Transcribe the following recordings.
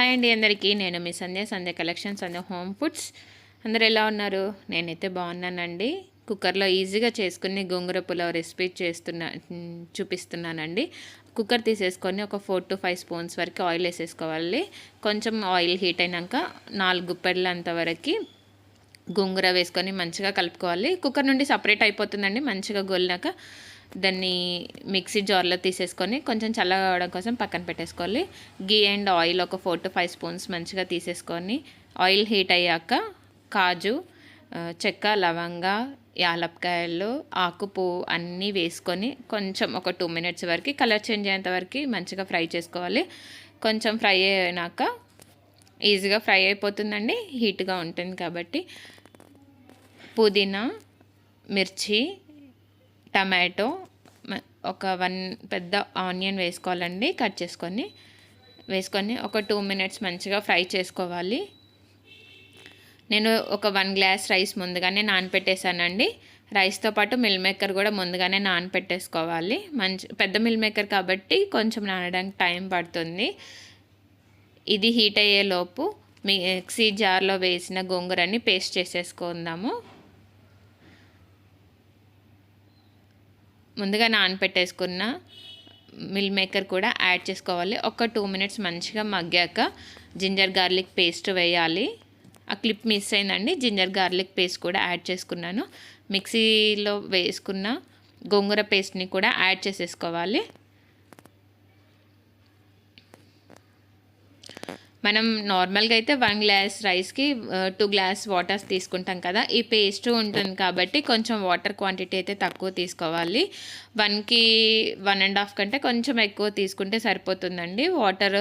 Hi అండి అందరికీ. నేను మీ Sandhya Sandhya collections and home foods. అందరు ఎలా ఉన్నారు? నేనైతే బాగున్నానండి. కుక్కర్లో ఈజీగా చేసుకుని గోంగూర పులావ్ రెసిపీ చేస్తున్నా చూపిస్తున్నానండి. కుక్కర్ తీసేసుకొని ఒక ఫోర్ టు ఫైవ్ స్పూన్స్ వరకు ఆయిల్ వేసేసుకోవాలి. కొంచెం ఆయిల్ హీట్ అయినాక నాలుగు గుప్పెళ్ళ వరకు గోంగూర వేసుకొని మంచిగా కలుపుకోవాలి. కుక్కర్ నుండి సపరేట్ అయిపోతుందండి మంచిగా గొల్లినాక దాన్ని మిక్సీ జార్లో తీసేసుకొని కొంచెం చల్లగా కోసం పక్కన పెట్టేసుకోవాలి. గీ అండ్ ఆయిల్ ఒక ఫోర్ టు ఫైవ్ స్పూన్స్ మంచిగా తీసేసుకొని ఆయిల్ హీట్ అయ్యాక కాజు చెక్క లవంగ యాలక్కాయలు ఆకుపు అన్నీ వేసుకొని కొంచెం ఒక టూ మినిట్స్ వరకు కలర్ చేంజ్ అయ్యేంత వరకు మంచిగా ఫ్రై చేసుకోవాలి. కొంచెం ఫ్రై అయినాక ఈజీగా ఫ్రై అయిపోతుందండి హీట్గా ఉంటుంది కాబట్టి. పుదీనా మిర్చి టమాటో ఒక వన్ పెద్ద ఆనియన్ వేసుకోవాలండి కట్ చేసుకొని. వేసుకొని ఒక టూ మినిట్స్ మంచిగా ఫ్రై చేసుకోవాలి. నేను ఒక వన్ గ్లాస్ రైస్ ముందుగానే నానపెట్టేశానండి. రైస్తో పాటు మిల్ మేకర్ కూడా ముందుగానే నానపెట్టేసుకోవాలి. మంచి పెద్ద మిల్ మేకర్ కాబట్టి కొంచెం నానడానికి టైం పడుతుంది. ఇది హీట్ అయ్యేలోపు మిక్సీ జార్లో వేసిన గోంగూరని పేస్ట్ చేసేసుకుందాము. ముందుగా నానపెట్టేసుకున్న మిల్ మేకర్ కూడా యాడ్ చేసుకోవాలి. ఒక టూ మినిట్స్ మంచిగా మగ్గాక జింజర్ గార్లిక్ పేస్ట్ వేయాలి. ఆ క్లిప్ మిస్ అయిందండి. జింజర్ గార్లిక్ పేస్ట్ కూడా యాడ్ చేసుకున్నాను. మిక్సీలో వేసుకున్న గోంగూర పేస్ట్ని కూడా యాడ్ చేసేసుకోవాలి. మనం నార్మల్గా అయితే వన్ గ్లాస్ రైస్కి టూ గ్లాస్ వాటర్స్ తీసుకుంటాం కదా. ఈ పేస్ట్ ఉంటుంది కాబట్టి కొంచెం వాటర్ క్వాంటిటీ అయితే తక్కువ తీసుకోవాలి. వన్కి వన్ అండ్ హాఫ్ కంటే కొంచెం ఎక్కువ తీసుకుంటే సరిపోతుందండి. వాటర్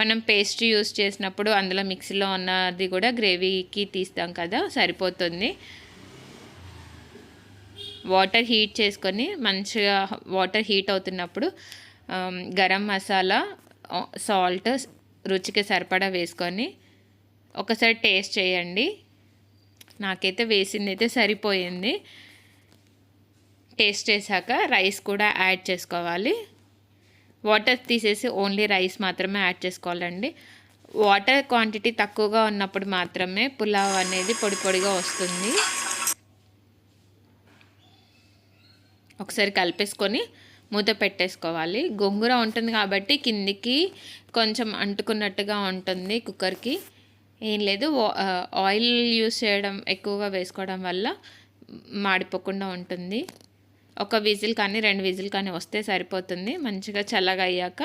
మనం పేస్ట్ యూస్ చేసినప్పుడు అందులో మిక్సీలో ఉన్నది కూడా గ్రేవీకి తీస్తాం కదా సరిపోతుంది. వాటర్ హీట్ చేసుకొని మంచిగా వాటర్ హీట్ అవుతున్నప్పుడు గరం మసాలా సాల్ట్ రుచికి సరిపడా వేసుకొని ఒకసారి టేస్ట్ చేయండి. నాకైతే వేసింది అయితే సరిపోయింది. టేస్ట్ చేశాక రైస్ కూడా యాడ్ చేసుకోవాలి. వాటర్ తీసేసి ఓన్లీ రైస్ మాత్రమే యాడ్ చేసుకోవాలండి. వాటర్ క్వాంటిటీ తక్కువగా ఉన్నప్పుడు మాత్రమే పులావ్ అనేది పొడి పొడిగా వస్తుంది. ఒకసారి కలిపేసుకొని మూత పెట్టేసుకోవాలి. గోంగూర ఉంటుంది కాబట్టి కిందికి కొంచెం అంటుకున్నట్టుగా ఉంటుంది కుక్కర్కి. ఏం లేదు ఆయిల్ యూస్ చేయడం ఎక్కువగా వేసుకోవడం వల్ల మాడిపోకుండా ఉంటుంది. ఒక విజిల్ కానీ రెండు విజిల్ కానీ వస్తే సరిపోతుంది. మంచిగా చల్లగా అయ్యాక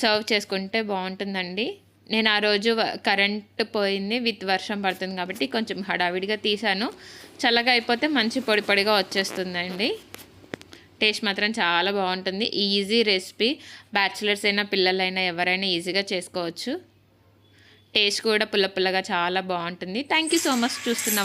సర్వ్ చేసుకుంటే బాగుంటుందండి. నేను ఆ రోజు కరెంట్ పోయింది విత్ వర్షం పడుతుంది కాబట్టి కొంచెం హడావిడిగా తీసాను చల్లగా అయిపోతే మంచి పొడి పొడిగా వచ్చేస్తుందండి. టేస్ట్ మాత్రం చాలా బాగుంటుంది. ఈజీ రెసిపీ బ్యాచిలర్స్ అయినా పిల్లలైనా ఎవరైనా ఈజీగా చేసుకోవచ్చు. టేస్ట్ కూడా పుల్ల పుల్లగా చాలా బాగుంటుంది. థ్యాంక్ యూ సో మచ్ చూస్తున్న వాళ్ళు